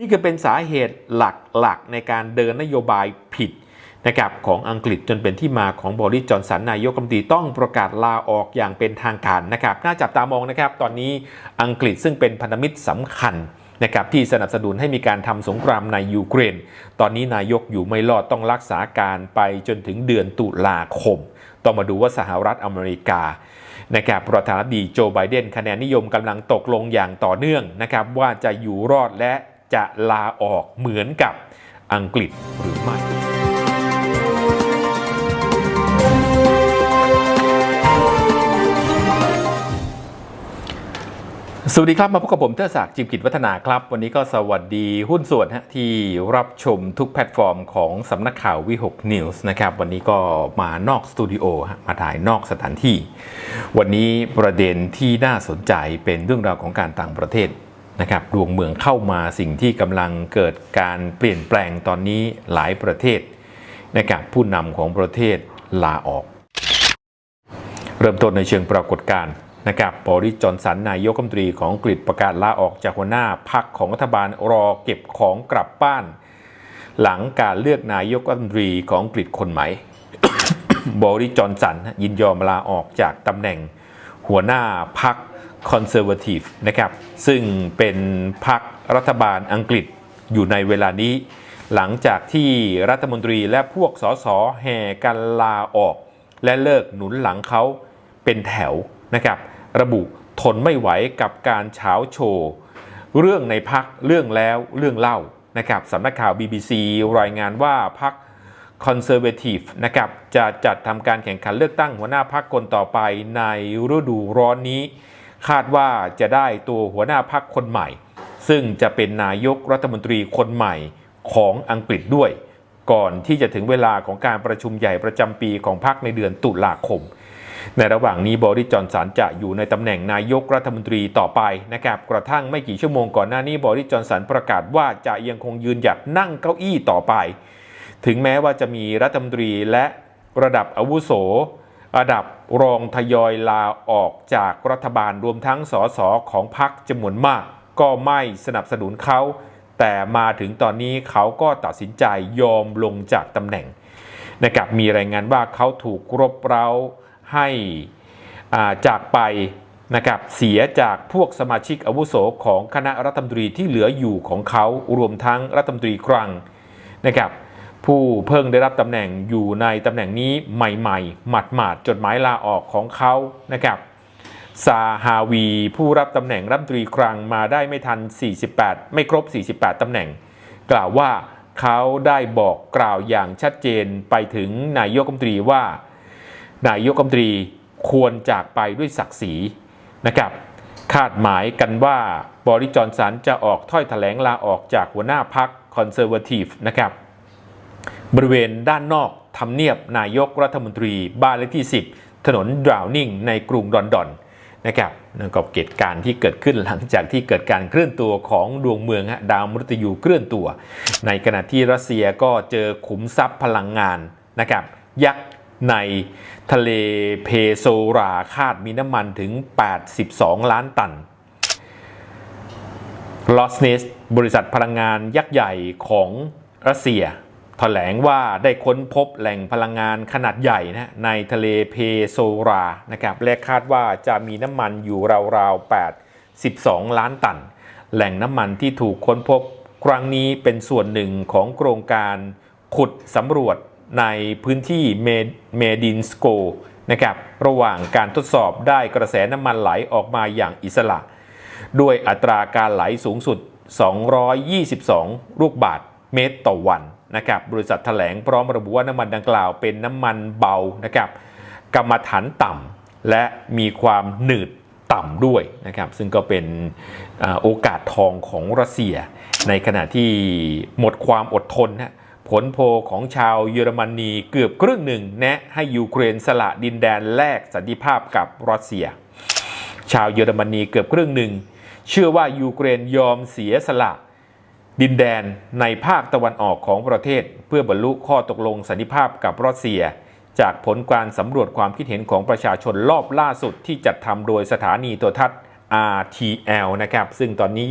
นี่คือเป็นสาเหตุหลักๆ ในการเดินนโยบายผิดนะครับของอังกฤษจนเป็นที่มาของบริสจอนสันนายกรัฐมนตรีต้องประกาศลาออกอย่างเป็นทางการนะครับน่าจับตามองนะครับ ตอนนี้อังกฤษซึ่งเป็นพันธมิตรสำคัญนะครับที่สนับสนุนให้มีการทำสงครามในยูเครน ตอนนี้นายกอยู่ไม่รอดต้องรักษาการไปจนถึงเดือนตุลาคม ต้องมาดูว่าสหรัฐอเมริกานะครับประธานาธิบดีโจไบเดนคะแนนนิยมกำลังตกลงอย่างต่อเนื่องนะครับว่าจะอยู่รอดและ จะลาออกเหมือนกับอังกฤษหรือไม่สวัสดีครับ มาพบกับผมเทอศักดิ์จิมกิจวัฒนาครับ วันนี้ก็สวัสดีหุ้นส่วนฮะที่รับชมทุกแพลตฟอร์มของสำนักข่าววิหกนิวส์นะครับ วันนี้ก็มานอกสตูดิโอฮะมาถ่ายนอกสถานที่ วันนี้ประเด็นที่น่าสนใจเป็นเรื่องราวของการต่างประเทศ นะครับดวงเมืองเข้ามาสิ่งที่กำลังเกิดการเปลี่ยนแปลงตอนนี้หลายประเทศนะครับผู้นำของประเทศลาออก เริ่มต้นในเชิงปรากฏการณ์นะครับบริจอนสันนายกรัฐมนตรีของอังกฤษประกาศลาออกจากหัวหน้าพักของรัฐบาลรอเก็บของกลับบ้าน หลังการเลือกนายกรัฐมนตรีของอังกฤษคนใหม่บริจอนสันยินยอมลาออกจากตำแหน่งหัวหน้าพัก คอนเซอร์วทีฟนะครับ ซึ่งเป็นพักรัฐบาลอังกฤษอยู่ในเวลานี้ หลังจากที่รัฐมนตรีและพวกสสแห่กันลาออก และเลิกหนุนหลังเขาเป็นแถวนะครับ ระบุทนไม่ไหวกับการเฉาโชว์เรื่องในพักเรื่องแล้วเรื่องเล่านะครับสำนักข่าว BBC รายงานว่าพักคอนเซอร์เวทีฟนะครับจะจัดทำการแข่งขันเลือกตั้งหัวหน้าพักคนต่อไปในฤดูร้อนนี้ คาดว่าจะได้ตัวหัวหน้าพักคนใหม่ ซึ่งจะเป็นนายกรัฐมนตรีคนใหม่ของอังกฤษด้วย ก่อนที่จะถึงเวลาของการประชุมใหญ่ประจำปีของพรรคในเดือนตุลาคม ในระหว่างนี้บริจอนสันจะอยู่ในตำแหน่งนายกรัฐมนตรีต่อไปนะครับกระทั่งไม่กี่ชั่วโมงก่อนหน้านี้บริจอนสันประกาศว่าจะยังคงยืนหยัดนั่งเก้าอี้ต่อไป ถึงแม้ว่าจะมีรัฐมนตรีและระดับอาวุโสระดับ รองทยอยลาออกจากรัฐบาลรวมทั้งสสของพรรคจำนวนมาก ก็ไม่สนับสนุนเขา แต่มาถึงตอนนี้เขาก็ตัดสินใจยอมลงจากตำแหน่งนะครับมีรายงานว่าเขาถูกรบเร้าให้อาจากไปนะครับเสียจากพวกสมาชิกอาวุโสของคณะรัฐมนตรีที่เหลืออยู่ของเขารวมทั้งรัฐมนตรีคลังนะครับ ผู้เพิ่งได้รับตำแหน่งอยู่ในตำแหน่งนี้ใหม่ๆ หมาดๆจดหมายลาออกของเขานะครับซาฮาวี ผู้รับตำแหน่งรัฐมนตรีคลังมาได้ไม่ทัน 48 ไม่ครบ 48ตำแหน่ง กล่าวว่าเขาได้บอกกล่าวอย่างชัดเจนไปถึงนายกรัฐมนตรีว่า นายกรัฐมนตรีควรจากไปด้วยศักดิ์ศรีนะครับ คาดหมายกันว่าบริจอนสันจะออกถ้อยแถลงลาออกจากหัวหน้าพักคอนเซอร์วทีฟนะครับ บริเวณด้านนอกทำเนียบนายกรัฐมนตรีบ้านเลขที่ 10 ถนนดราวนิงในกรุงลอนดอนนะครับนั่นก็เหตุการณ์ที่เกิดขึ้นหลังจากที่เกิดการเคลื่อนตัวของดวงเมืองดาวมฤตยูเคลื่อนตัว ในขณะที่รัสเซียก็เจอขุมทรัพย์พลังงานนะครับยักษ์ในทะเลเพโซราคาดมีน้ำมันถึง 82 ล้านตันลอสเนสบริษัทพลังงานยักษ์ใหญ่ของรัสเซีย แถลงว่าได้ค้นพบแหล่งพลังงานขนาดใหญ่นะในทะเลเพโซรานะครับและคาดว่าจะมีน้ำมันอยู่ราวๆ82ล้านตัน แหล่งน้ำมันที่ถูกค้นพบครั้งนี้เป็นส่วนหนึ่งของโครงการขุดสำรวจในพื้นที่เมเมดินสโกนะครับระหว่างการทดสอบได้กระแสน้ำมันไหลออกมาอย่างอิสระ ด้วยอัตราการไหลสูงสุด 222 ลูกบาทเมตรต่อวัน นะครับบริษัทแถลงพร้อมระบุว่าน้ำมันดังกล่าวเป็นน้ำมันเบานะครับกรรมฐานต่ำและมีความหนืดต่ำด้วยนะครับซึ่งก็เป็นโอกาสทองของรัสเซีย ในขณะที่หมดความอดทนนะผลโพลของชาวเยอรมนีเกือบครึ่งหนึ่งแนะให้ยูเครนสละดินแดนแลกสันติภาพกับรัสเซีย ชาวเยอรมนีเกือบครึ่งหนึ่งเชื่อว่ายูเครนยอมเสียสละ ดินแดนในภาคตะวันออกของประเทศ เพื่อบรรลุข้อตกลงสันติภาพกับรัสเซีย จากผลการสำรวจความคิดเห็นของประชาชนรอบล่าสุดที่จัดทำโดยสถานีโทรทัศน์ RTL นะครับ ซึ่งตอนนี้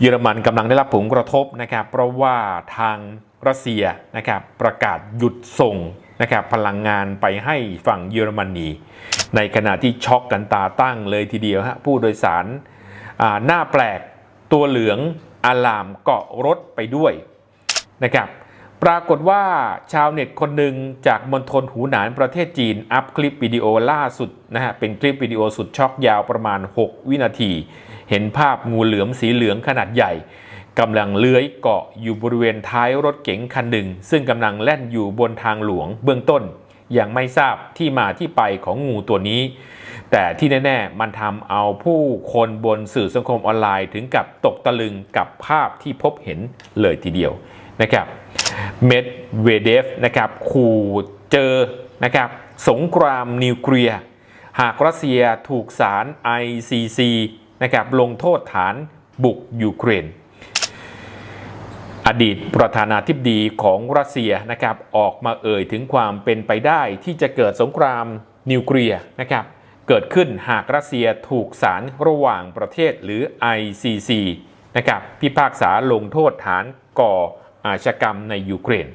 เยอรมันกำลังได้รับผลกระทบนะครับ เพราะว่าทางรัสเซียนะครับประกาศหยุดส่งนะครับพลังงานไปให้ฝั่งเยอรมนีในขณะที่ช็อกกันตาตั้งเลยทีเดียวฮะผู้โดยสารอ่าหน้าแปลกตัวเหลือง อะลามเกาะรถไปด้วยนะครับปรากฏว่าชาวเน็ตคนหนึ่งจากมณฑลหูหนานประเทศจีน อัพคลิปวิดีโอล่าสุดนะฮะเป็นคลิปวิดีโอสุดช็อกยาวประมาณ 6 วินาที เห็นภาพงูเหลือมสีเหลืองขนาดใหญ่กำลังเลื้อยเกาะอยู่บริเวณท้ายรถเก๋งคันหนึ่ง ซึ่งกำลังแล่นอยู่บนทางหลวงเบื้องต้นยังไม่ทราบที่มาที่ไปของงูตัวนี้ แต่ที่แน่ๆ มันทำเอาผู้คนบนสื่อสังคมออนไลน์ ถึงกับตกตะลึงกับภาพที่พบเห็นเลยทีเดียวนะครับเมดเวเดฟนะครับขู่เจอนะครับสงครามนิวเคลียร์หากรัสเซียถูกศาล ICC นะครับลงโทษฐานบุกยูเครน อดีตประธานาธิบดีของรัสเซียนะครับออกมาเอ่ยถึงความเป็นไปได้ที่จะเกิดสงครามนิวเคลียร์นะครับ เกิดขึ้นหากรัสเซียถูกศาลระหว่างประเทศหรือ ICC นะครับพิพากษาลงโทษฐานก่ออาชญากรรมในยูเครน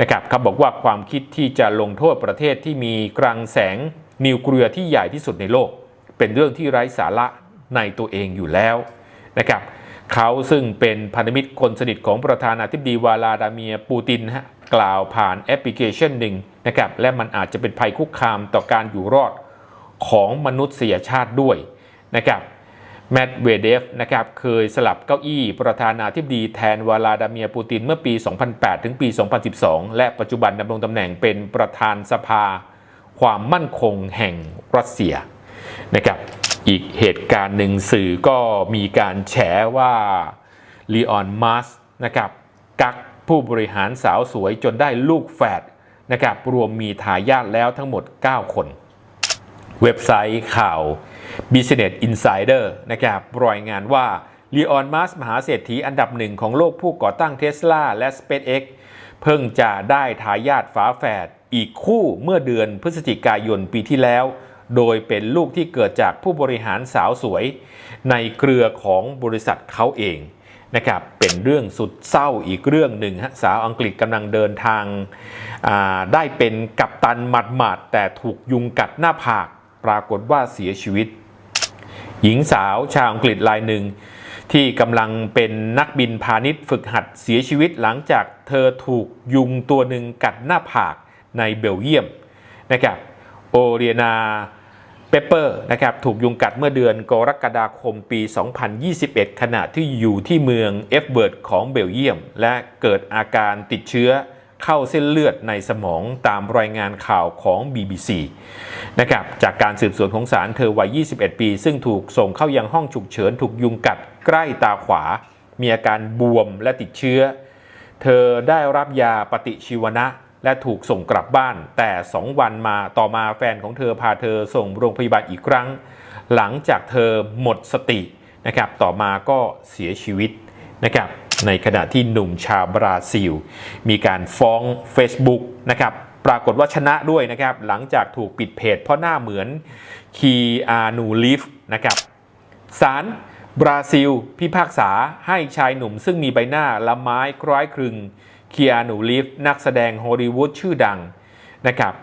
นะครับเขาบอกว่าความคิดที่จะลงโทษประเทศที่มีกรังแสงนิวเคลียร์ที่ใหญ่ที่สุดในโลก เป็นเรื่องที่ไร้สาระในตัวเองอยู่แล้วนะครับเขาซึ่งเป็นพันธมิตรคนสนิทของประธานาธิบดีวลาดาเมียปูตินฮะกล่าวผ่านแอปพลิเคชันหนึ่งนะครับและมันอาจจะเป็นภัยคุกคามต่อการอยู่รอด ของมนุษยชาติด้วยนะครับแมดเวเดฟนะครับเคยสลับเก้าอี้ประธานาธิบดีแทนวลาดาเมียปูตินเมื่อปี 2008 ถึงปี 2012 และปัจจุบันดำรงตำแหน่งเป็นประธานสภา ความมั่นคงแห่งรัสเซียนะครับอีกเหตุการณ์หนึ่งสื่อก็มีการแฉว่าลีออนมัสนะครับกักผู้บริหารสาวสวยจนได้ลูกแฝดนะครับรวมมีทายาทแล้วทั้งหมด 9 คน เว็บไซต์ข่าว Business Insider นะครับรายงานว่าลีออนมัสมหาเศรษฐีอันดับหนึ่งของโลกผู้ก่อตั้งเทสลาและ SpaceX เพิ่งจะได้ทายาทฝาแฝดอีกคู่เมื่อเดือนพฤศจิกายนปีที่แล้ว โดยเป็นลูกที่เกิดจากผู้บริหารสาวสวย ในเครือของบริษัทเขาเองนะครับเป็นเรื่องสุดเศร้าอีกเรื่องหนึ่งฮะสาวอังกฤษกำลังเดินทางาได้เป็นกัปตันหมัดๆแต่ถูกยุงกัดหน้าผาก ปรากฏว่าเสียชีวิต หญิงสาวชาวอังกฤษรายหนึ่ง ที่กำลังเป็นนักบินพาณิชย์ฝึกหัดเสียชีวิตหลังจากเธอถูกยุงตัวหนึ่งกัดหน้าผากในเบลเยียมนะครับโอเรียนาเปเปอร์นะครับถูกยุงกัดเมื่อเดือนกรกฎาคมปี 2021 ขณะที่อยู่ที่เมืองเอฟเบิร์ดของเบลเยียม และเกิดอาการติดเชื้อ เข้าเส้นเลือดในสมองตามรายงานข่าวของ BBC นะครับจากการสืบสวนของศาลเธอวัย 21 ปี ซึ่งถูกส่งเข้ายังห้องฉุกเฉินถูกยุงกัดใกล้ตาขวา มีอาการบวมและติดเชื้อ เธอได้รับยาปฏิชีวนะและถูกส่งกลับบ้าน แต่ 2 วันมาต่อมาแฟนของเธอพาเธอส่งโรงพยาบาลอีกครั้ง หลังจากเธอหมดสตินะครับต่อมาก็เสียชีวิตนะครับ ในขณะที่หนุ่มชาวบราซิล มีการฟ้อง Facebook นะครับปรากฏว่าชนะด้วยนะครับ หลังจากถูกปิดเพจเพราะหน้าเหมือนคีอานูลิฟนะครับศาลบราซิล พิพากษาให้ชายหนุ่มซึ่งมีใบหน้าละไม้คล้ายคลึงคียนูลิฟนักแสดงฮอลลีวูดชื่อดังนะครับ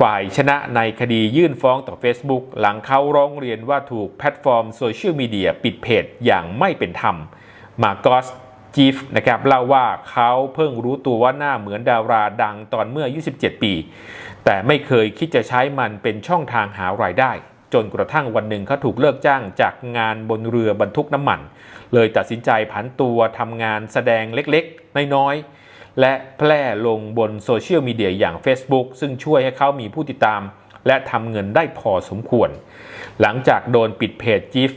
ฝ่ายชนะในคดียื่นฟ้องต่อ Facebook หลังเขาร้องเรียนว่าถูกแพลตฟอร์มโซเชียลมีเดียปิดเพจอย่างไม่เป็นธรรม มาโกส จีฟนะครับเล่าว่าเขาเพิ่งรู้ตัวว่าหน้าเหมือนดาราดังตอนเมื่ออายุ17ปี แต่ไม่เคยคิดจะใช้มันเป็นช่องทางหารายได้ จนกระทั่งวันหนึ่งเขาถูกเลิกจ้างจากงานบนเรือบรรทุกน้ำมัน เลยตัดสินใจผันตัวทำงานแสดงเล็กๆ น้อยๆ และแพร่ลงบนโซเชียลมีเดียอย่าง Facebook ซึ่งช่วยให้เขามีผู้ติดตาม และทำเงินได้พอสมควร หลังจากโดนปิดเพจจิฟ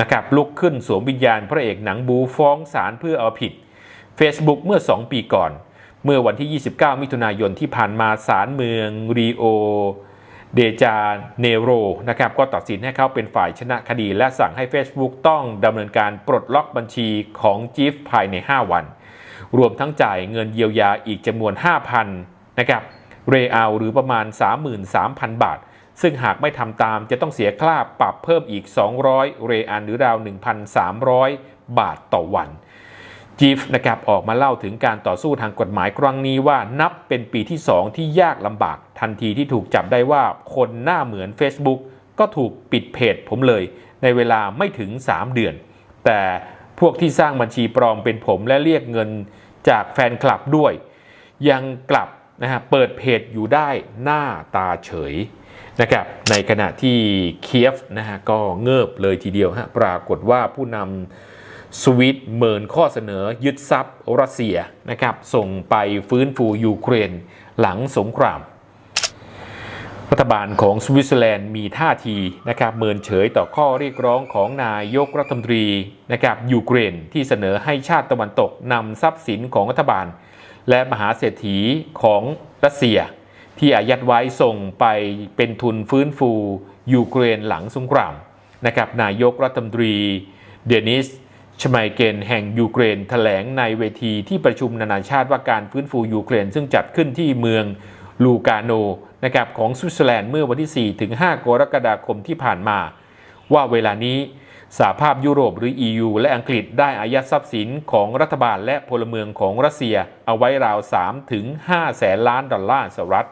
นะครับลุกขึ้นสวมวิญญาณพระเอกหนังบูฟ้องศาลเพื่อเอาผิด Facebook เมื่อ 2 ปีก่อน เมื่อวันที่ 29 มิถุนายนที่ผ่านมาศาลเมืองรีโอเดจาเนโรนะครับก็ตัดสินให้เขาเป็นฝ่ายชนะคดี และสั่งให้ Facebook ต้องดำเนินการปลดล็อกบัญชีของจิฟภายใน 5 วัน รวมทั้งจ่ายเงินเยียวยาอีกจำนวน 5,000นะครับเรอัลหรือประมาณ 33,000 บาท ซึ่งหากไม่ทำตามจะต้องเสียค่าปรับเพิ่มอีก 200 เรอันหรือราว 1,300 บาทต่อวันจีฟนะครับออกมาเล่าถึงการต่อสู้ทางกฎหมายครั้งนี้ว่านับเป็นปีที่ 2 ที่ยากลำบาก ทันทีที่ถูกจับได้ว่าคนหน้าเหมือน Facebook ก็ถูกปิดเพจผมเลย ในเวลาไม่ถึง 3 เดือน แต่พวกที่สร้างบัญชีปลอมเป็นผมและเรียกเงินจากแฟนคลับด้วย ยังกลับนะฮะเปิดเพจอยู่ได้หน้าตาเฉย นะครับในขณะที่เคียฟนะฮะก็เงิบเลยทีเดียวฮะปรากฏว่าผู้นำสวิตเมินข้อเสนอยึดทรัพย์รัสเซียนะครับส่งไปฟื้นฟูยูเครนหลังสงคราม รัฐบาลของสวิตเซอร์แลนด์มีท่าทีนะครับเมินเฉยต่อข้อเรียกร้องของนายกรัฐมนตรีนะครับยูเครนที่เสนอให้ชาติตะวันตกนำทรัพย์สินของรัฐบาล และมหาเศรษฐีของรัสเซีย ที่อายัดไว้ส่งไปเป็นทุนฟื้นฟูยูเครนหลังสงครามนะครับนายกรัฐมนตรีเดนิสชไมเกนแห่งยูเครนแถลงในเวทีที่ประชุมนานาชาติว่าการฟื้นฟูยูเครน ซึ่งจัดขึ้นที่เมืองลูกาโนนะครับของสวิตเซอร์แลนด์เมื่อวันที่4ถึง5กรกฎาคมที่ผ่านมา ว่าเวลานี้ สหภาพยุโรปหรือ EU และอังกฤษได้อายัดทรัพย์สินของรัฐบาลและพลเมืองของรัสเซียเอาไว้ราว 3 ถึง 5 แสนล้านดอลลาร์สหรัฐ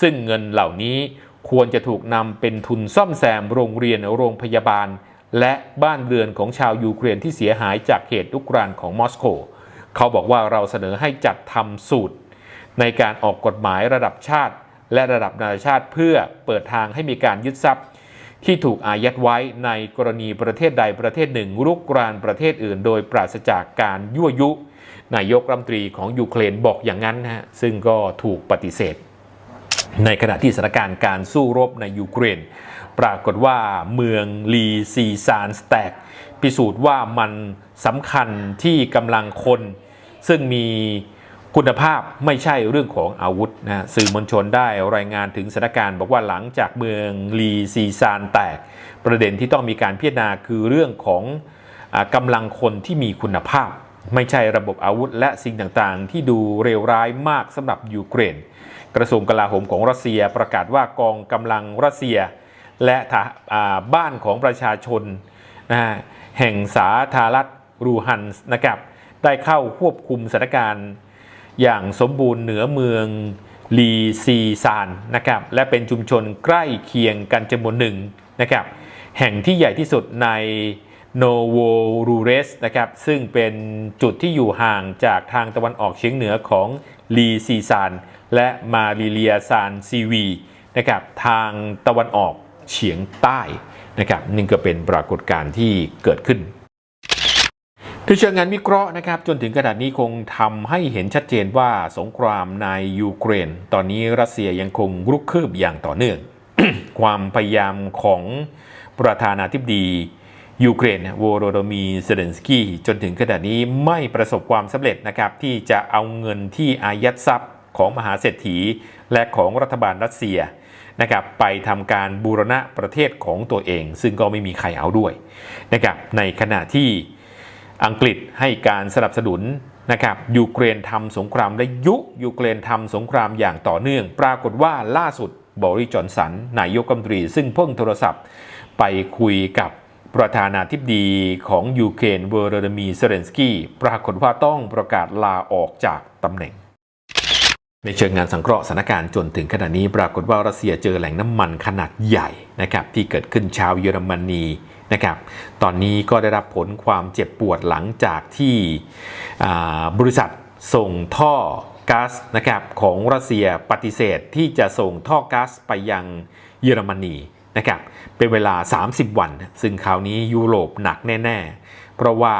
ซึ่งเงินเหล่านี้ควรจะถูกนำเป็นทุนซ่อมแซมโรงเรียนโรงพยาบาล และบ้านเรือนของชาวยูเครนที่เสียหายจากเหตุลุกรานของมอสโก เขาบอกว่าเราเสนอให้จัดทำสูตร ในการออกกฎหมายระดับชาติ และระดับนานาชาติเพื่อเปิดทางให้มีการยึดทรัพย์ ที่ถูกอายัดไว้ในกรณีประเทศใดประเทศหนึ่งรุกรานประเทศอื่น โดยปราศจากการยั่วยุ นายกรัฐมนตรีของยูเครนบอกอย่างนั้นนะฮะซึ่งก็ถูกปฏิเสธ ในขณะที่สถานการณ์การสู้รบในยูเครน ปรากฏว่าเมืองลีซีซานสแตกพิสูจน์ว่ามันสำคัญที่กำลังคน ซึ่งมี คุณภาพไม่ใช่เรื่องของอาวุธนะสื่อมวลชนได้รายงานถึงสถานการณ์ บอกว่าหลังจากเมืองลีซีซานแตก ประเด็นที่ต้องมีการพิจารณาคือเรื่องของอกำลังคนที่มีคุณภาพ ไม่ใช่ระบบอาวุธ และสิ่งต่างๆ ที่ดูเลวร้ายมากสำหรับยูเครน กระทรวงกลาโหมของรัสเซียประกาศว่ากองกำลังรัสเซีย และาบ้านของประชาชนนะฮะแห่งสาธารณรัฐรูฮันส์นะครับได้เข้าควบคุมสถานการณ์ อย่างสมบูรณ์เหนือเมืองลีซีซานนะครับและเป็นชุมชนใกล้เคียงกันจำนวนหนึ่งนะครับแห่งที่ใหญ่ที่สุดในโนโวรูเรสนะครับซึ่งเป็นจุดที่อยู่ห่างจากทางตะวันออกเฉียงเหนือของลีซีซานและมาริเลียซานซีวีนะครับทางตะวันออกเฉียงใต้นะครับนี่ก็เป็นปรากฏการณ์ที่เกิดขึ้น โดยเชิงงานวิเคราะห์นะครับจนถึงขนาดนี้คงทำให้เห็นชัดเจนว่าสงครามในยูเครน ตอนนี้รัสเซียยังคงรุกคืบอย่างต่อเนื่อง ความพยายามของประธานาธิบดียูเครนโวโรโดมีเซเลนสกี้จนถึงขณะนี้ไม่ประสบความสำเร็จนะครับ ที่จะเอาเงินที่อายัดทรัพย์ของมหาเศรษฐี และของรัฐบาลรัสเซียนะครับไปทำการบูรณะประเทศของตัวเอง ซึ่งก็ไม่มีใครเอาด้วยนะครับในขณะที่ อังกฤษให้การสนับสนุนนะครับยูเครนทำสงครามและยุยูเครนทำสงครามอย่างต่อเนื่อง ปรากฏว่าล่าสุดบริจอนสันนายกรัฐมนตรี ซึ่งเพิ่งโทรศัพท์ ไปคุยกับประธานาธิบดีของยูเครนเวอร์เดมีเซเลนสกี้ปรากฏว่าต้องประกาศลาออกจากตำแหน่ง ในเชิงงานสังเคราะห์สถานการณ์จนถึงขณะนี้ ปรากฏว่ารัสเซียเจอแหล่งน้ำมันขนาดใหญ่นะครับที่เกิดขึ้นชาวเยอรมนี นะครับ ตอนนี้ก็ได้รับผลความเจ็บปวดหลังจากที่บริษัทส่งท่อก๊าซนะครับของรัสเซียปฏิเสธที่จะส่งท่อก๊าซไปยังเยอรมนีนะครับเป็นเวลา 30 วัน ซึ่งคราวนี้ยุโรปหนักแน่ ๆ เพราะว่า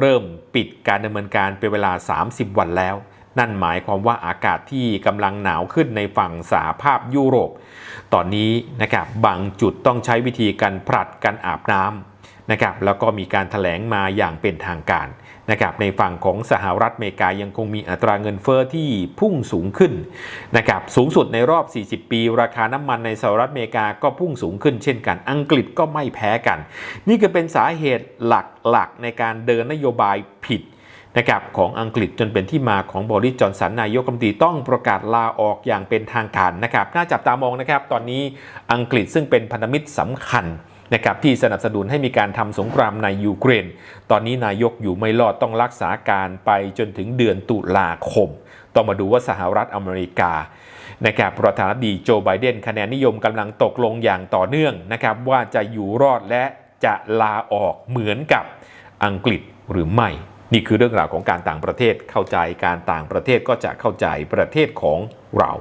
เริ่มปิดการดำเนินการเป็นเวลา 30 วันแล้ว นั่นหมายความว่าอากาศที่กำลังหนาวขึ้นในฝั่งสหภาพยุโรป ตอนนี้นะครับบางจุดต้องใช้วิธีการผลัดกันอาบน้ำนะครับแล้วก็มีการถแถลงมาอย่างเป็นทางการนะครับในฝั่งของสหรัฐอเมริกายังคงมีอัตราเงินเฟอ้อที่พุ่งสูงขึ้นนะครับสูงสุดในรอบ 40 ปี ราคาน้ำมันในสหรัฐอเมริกาก็พุ่งสูงขึ้นเช่นกัน อังกฤษก็ไม่แพ้กัน นี่ก็เป็นสาเหตุหลักๆในการเดินนโยบายผิด นะครับของอังกฤษจนเป็นที่มาของบริจอนสันนายกรัฐมนตรีต้องประกาศลาออกอย่างเป็นทางการนะครับน่าจับตามองนะครับ ตอนนี้อังกฤษซึ่งเป็นพันธมิตรสำคัญนะครับที่สนับสนุนให้มีการทำสงครามในยูเครน ตอนนี้นายกอยู่ไม่รอดต้องรักษาการไปจนถึงเดือนตุลาคม ต้องมาดูว่าสหรัฐอเมริกานะครับประธานาธิบดีโจไบเดนคะแนนนิยมกำลังตกลงอย่างต่อเนื่องนะครับว่าจะอยู่รอดและจะลาออกเหมือนกับอังกฤษหรือไม่ นี่คือเรื่องราวของการต่างประเทศเข้าใจการต่างประเทศก็จะเข้าใจประเทศของเรา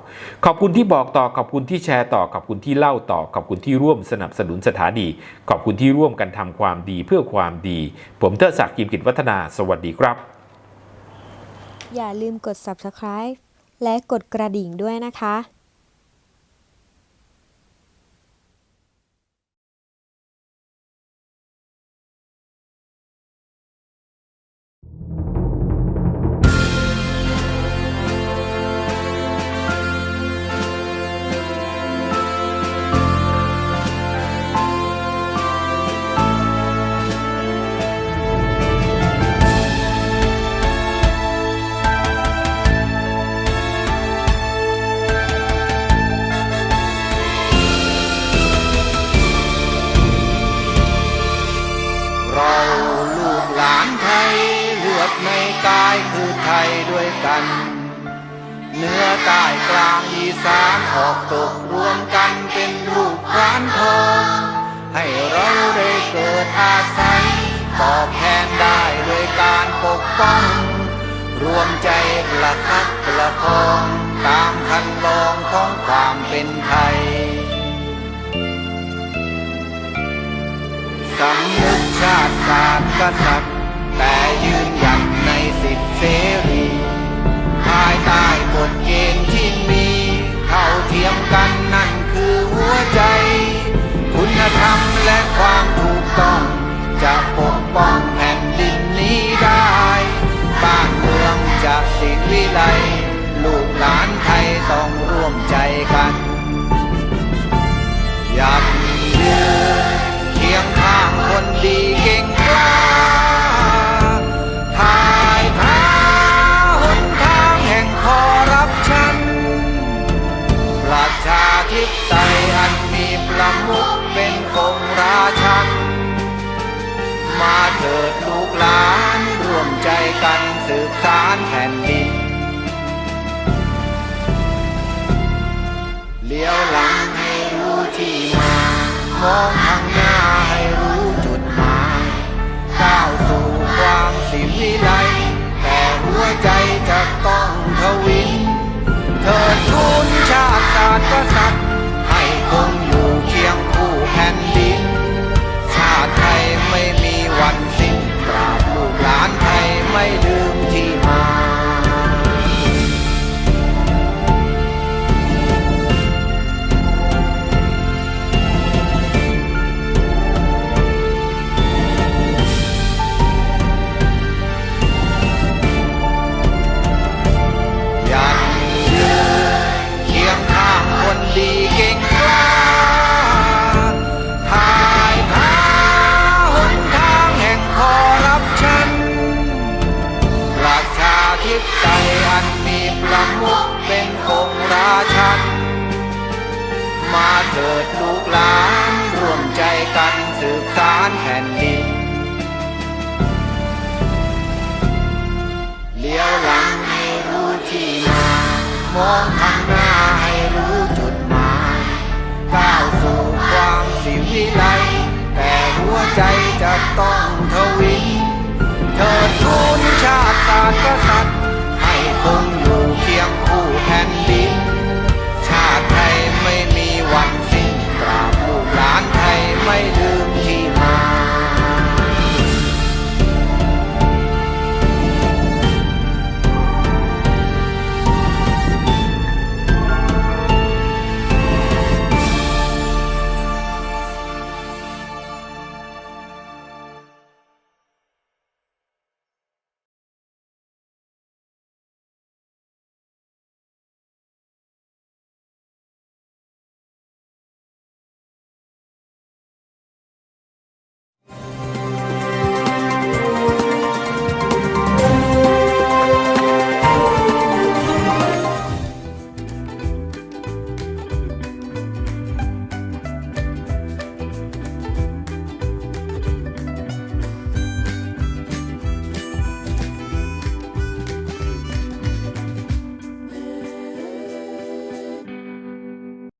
ขอบคุณที่บอกต่อขอบคุณที่แชร์ต่อขอบคุณที่เล่าต่อขอบคุณที่ร่วมสนับสนุนสถานีขอบคุณที่ร่วมกันทำความดีเพื่อความดี ผมเทิดศักดิ์กิมกิจวัฒนา สวัสดีครับ อย่าลืมกด subscribe และกดกระดิ่งด้วยนะคะ ออกตกรวมกันเป็นลูกพรานทอง ให้เราได้เกิดอาศัย ตอบแทนได้ด้วยการปกป้อง รวมใจประคับประคอง ตามคันลองของความเป็นไทยสำนึกชาติศาสตร์กษัตริย์แต่ยืนหยัดในสิทธิเสรี ภายใต้กฎเกณฑ์ที่มี เท่าเทียมกันนั่นคือหัวใจ คุณธรรมและความถูกต้องจะปกป้องแผ่นดิน มองข้างหน้าให้รู้จุดหมายก้าวสู่ความสิวิไลแต่หัวใจจะต้องทวินเถิดทุนชาติศาสตร์กษัตริย์ให้คงอยู่เคียงคู่แผ่นดิน ชาติไทยไม่มีวันสิ้นตราบลูกหลานไทยไม่ลื ต้องทวี